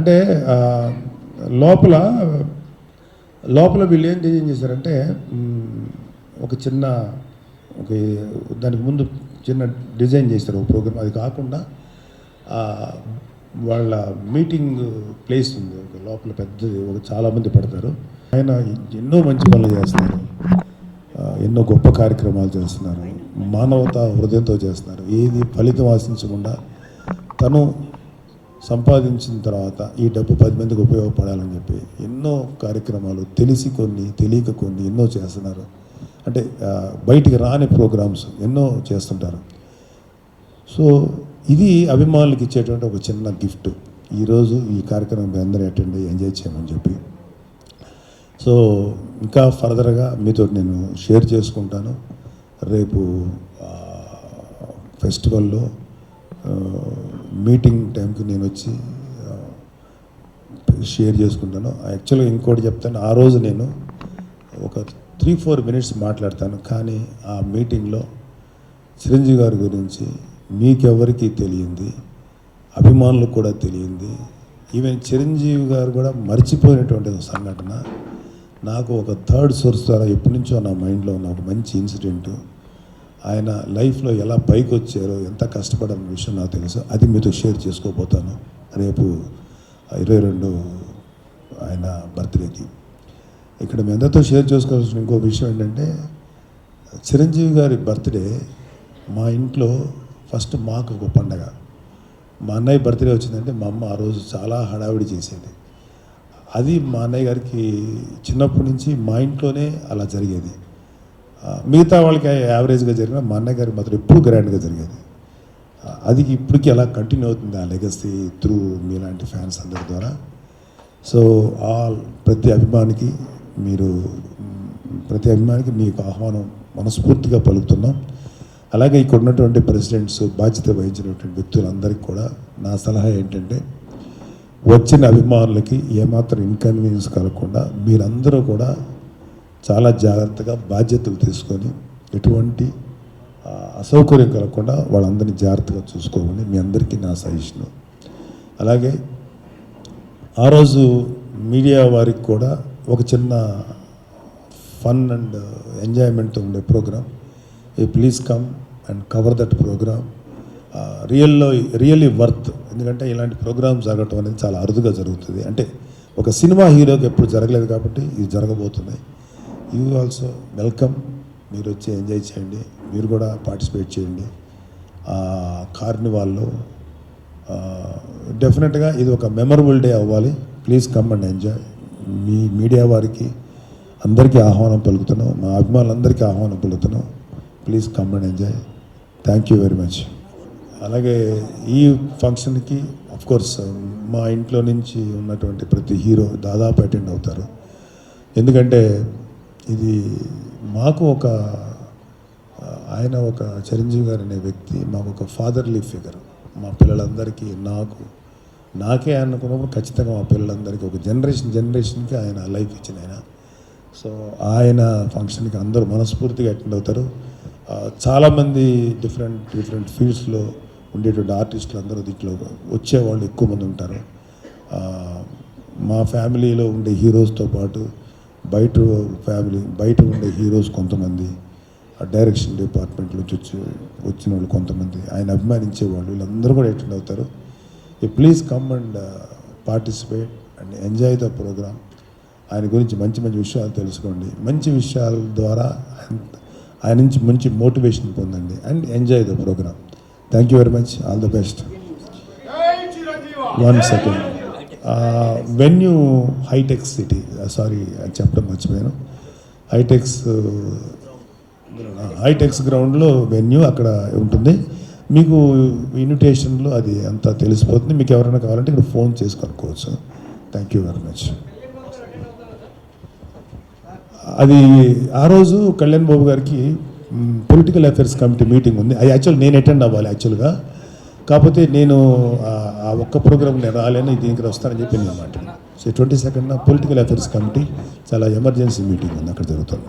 అంటే లోపల లోపల వీళ్ళు ఏం డిజైన్ చేశారంటే ఒక చిన్న ఒక దానికి ముందు చిన్న డిజైన్ చేశారు ఒక ప్రోగ్రామ్. అది కాకుండా వాళ్ళ మీటింగ్ ప్లేస్ ఉంది. ఒక లోపల పెద్దది ఒక చాలామంది పడతారు. ఆయన ఎన్నో మంచి పనులు చేస్తున్నారు. ఎన్నో గొప్ప కార్యక్రమాలు చేస్తున్నారు. మానవత హృదయంతో చేస్తున్నారు. ఏది ఫలితం ఆశించకుండా తను సంపాదించిన తర్వాత ఈ డబ్బు పది మందికి ఉపయోగపడాలని చెప్పి ఎన్నో కార్యక్రమాలు తెలిసి కొన్ని తెలియక కొన్ని ఎన్నో చేస్తున్నారు. అంటే బయటికి రాని ప్రోగ్రామ్స్ ఎన్నో చేస్తుంటారు. సో ఇది అభిమానులకు ఇచ్చేటువంటి ఒక చిన్న గిఫ్ట్. ఈరోజు ఈ కార్యక్రమం మీ అందరూ అటెండ్ అయ్యి ఎంజాయ్ చేయమని చెప్పి. సో ఇంకా ఫర్దర్గా మీతో నేను షేర్ చేసుకుంటాను. రేపు ఫెస్టివల్లో మీటింగ్ టైంకి నేను వచ్చి షేర్ చేసుకుంటాను. యాక్చువల్గా ఇంకోటి చెప్తాను ఆ రోజు నేను ఒక త్రీ ఫోర్ మినిట్స్ మాట్లాడతాను కానీ ఆ మీటింగ్లో చిరంజీవి గారి గురించి మీకెవరికి తెలియంది అభిమానులకు కూడా తెలియంది. ఈవెన్ చిరంజీవి గారు కూడా మర్చిపోయినటువంటి ఒక సంఘటన. నాకు ఒక థర్డ్ సోర్స్ ద్వారా ఎప్పటి నుంచో నా మైండ్లో ఉన్న ఒక మంచి ఇన్సిడెంట్ ఆయన లైఫ్లో ఎలా పైకి వచ్చారో ఎంత కష్టపడని విషయం నాకు తెలుసు. అది మీతో షేర్ చేసుకోబోతాను. రేపు ఇరవై రెండు ఆయన బర్త్డేకి ఇక్కడ మీ అందరితో షేర్ చేసుకోవాల్సిన ఇంకో విషయం ఏంటంటే చిరంజీవి గారి బర్త్డే మా ఇంట్లో ఫస్ట్ మాకు ఒక పండగ. మా అన్నయ్య బర్త్డే వచ్చిందంటే మా అమ్మ ఆ రోజు చాలా హడావిడి చేసేది. అది మా అన్నయ్య గారికి చిన్నప్పటి నుంచి మా ఇంట్లోనే అలా జరిగేది. మిగతా వాళ్ళకి యావరేజ్గా జరిగిన మా అన్నయ్య గారికి మాత్రం ఎప్పుడు గ్రాండ్గా జరిగేది. అది ఇప్పటికీ అలా కంటిన్యూ అవుతుంది ఆ లెగసీ త్రూ మీలాంటి ఫ్యాన్స్ అందరి ద్వారా. సో ఆల్ ప్రతి అభిమానికి మీరు ప్రతి అభిమానికి మీకు ఆహ్వానం మనస్ఫూర్తిగా పలుకుతున్నాం. అలాగే ఇక్కడ ఉన్నటువంటి ప్రెసిడెంట్స్ బాధ్యత వహించినటువంటి వ్యక్తులందరికీ కూడా నా సలహా ఏంటంటే వచ్చిన అభిమానులకి ఏమాత్రం ఇన్కన్వీనియన్స్ కలగకుండా మీరందరూ కూడా చాలా జాగ్రత్తగా బాధ్యతలు తీసుకొని ఎటువంటి అసౌకర్యం కలగకుండా వాళ్ళందరినీ జాగ్రత్తగా చూసుకోమని మీ అందరికీ నా సజెషను. అలాగే ఆ రోజు మీడియా వారికి కూడా ఒక చిన్న ఫన్ అండ్ ఎంజాయ్మెంట్తో ఉండే programme A please come and cover that programme రియల్లో really worth. ఎందుకంటే ఇలాంటి ప్రోగ్రామ్స్ జరగటం అనేది చాలా అరుదుగా జరుగుతుంది. అంటే ఒక సినిమా హీరోకి ఎప్పుడు జరగలేదు కాబట్టి ఇది జరగబోతున్నాయి. యూ ఆల్సో వెల్కమ్ మీరు వచ్చి ఎంజాయ్ చేయండి. మీరు కూడా పార్టిసిపేట్ చేయండి. కార్నివాల్లో డెఫినెట్గా ఇది ఒక మెమరబుల్ డే అవ్వాలి. ప్లీజ్ కమ్ అండ్ ఎంజాయ్ మీ మీడియా వారికి అందరికీ ఆహ్వానం పలుకుతున్నాం. మా అభిమానులందరికీ ఆహ్వానం పలుకుతున్నాం. Please come and enjoy thank you very much అలాగే ఈ ఫంక్షన్కి కోర్స్ మా ఇంట్లో నుంచి ఉన్నటువంటి ప్రతి హీరో దాదాపు అటెండ్ అవుతారు. ఎందుకంటే ఇది మాకు ఒక ఆయన ఒక చిరంజీవి గారు అనే వ్యక్తి మాకు ఒక ఫాదర్లీ ఫిగర్ మా పిల్లలందరికీ నాకు నాకే అనుకున్నప్పుడు ఖచ్చితంగా మా పిల్లలందరికీ ఒక జనరేషన్ జనరేషన్కి ఆయన లైఫ్ ఇచ్చిన ఆయన. సో ఆయన ఫంక్షన్కి అందరూ మనస్ఫూర్తిగా అటెండ్ అవుతారు. చాలామంది డిఫరెంట్ డిఫరెంట్ ఫీల్డ్స్లో ఉండేటువంటి ఆర్టిస్టులు అందరూ దీంట్లో వచ్చేవాళ్ళు ఎక్కువ మంది ఉంటారు. మా ఫ్యామిలీలో ఉండే హీరోస్తో పాటు బయట ఫ్యామిలీ బయట ఉండే హీరోస్ కొంతమంది ఆ డైరెక్షన్ డిపార్ట్మెంట్ నుంచి వచ్చి వచ్చిన వాళ్ళు కొంతమంది ఆయన అభిమానించే వాళ్ళు వీళ్ళందరూ కూడా అటెండ్ అవుతారు. ఈ please come and participate and enjoy the programme ఆయన గురించి మంచి మంచి విషయాలు తెలుసుకోండి. మంచి విషయాల ద్వారా ఆయన- ఆయన నుంచి మంచి మోటివేషన్ పొందండి and enjoy the program thank you very much all the best one second venue Hitex city sorry చెప్పడం మర్చిపోయాను. హైటెక్స్ హైటెక్స్ గ్రౌండ్లో వెన్యూ అక్కడ ఉంటుంది. మీకు ఇన్విటేషన్లో అది అంతా తెలిసిపోతుంది. మీకు ఎవరైనా కావాలంటే ఇక్కడ ఫోన్ చేసి కనుక్కోవచ్చు. థ్యాంక్ యూ వెరీ మచ్ అది ఆ రోజు కళ్యాణ్ బాబు గారికి పొలిటికల్ అఫైర్స్ కమిటీ మీటింగ్ ఉంది. అది యాక్చువల్ నేను అటెండ్ అవ్వాలి యాక్చువల్గా కాకపోతే నేను ఆ- ఒక్క ప్రోగ్రామ్ నేను రాలేను దీనికి వస్తానని చెప్పి నేను మాట్లాడాను so twenty second political affairs committee చాలా ఎమర్జెన్సీ మీటింగ్ ఉంది అక్కడ జరుగుతుంది.